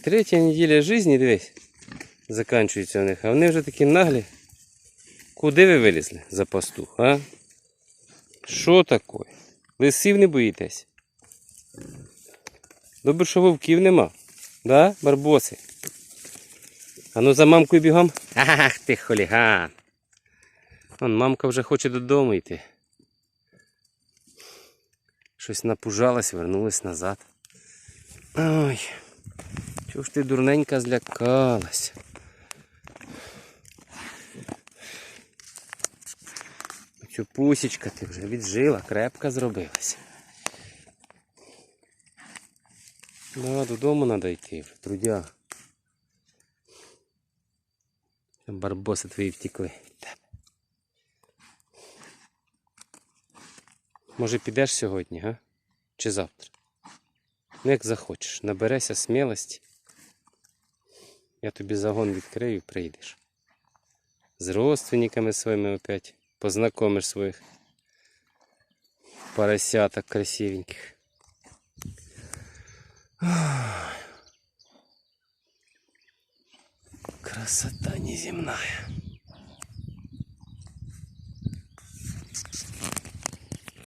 Третя неділя житті, дивись, закінчується у них, а вони вже такі наглі. Куди ви вилізли за пастух, а? Що таке? Лисів не боїтесь? Добре, що вовків нема. Да, барбоси? А ну за мамкою бігом. Ах ти хуліган. Вон мамка вже хоче додому йти. Щось напужалась, вернулась назад. Ой, чого ж ти дурненька злякалась? Цю пусічка ти вже віджила, крепка зробилась. Да, додому треба йти, вже, трудя. Барбоси твої втекли. Може підеш сьогодні, га? Чи завтра? Ну, як захочеш, наберешся смілості. Я тобі загон відкрию, прийдеш. З родственниками своїми опять познакомиш своїх поросяток красивеньких. Красота неземная.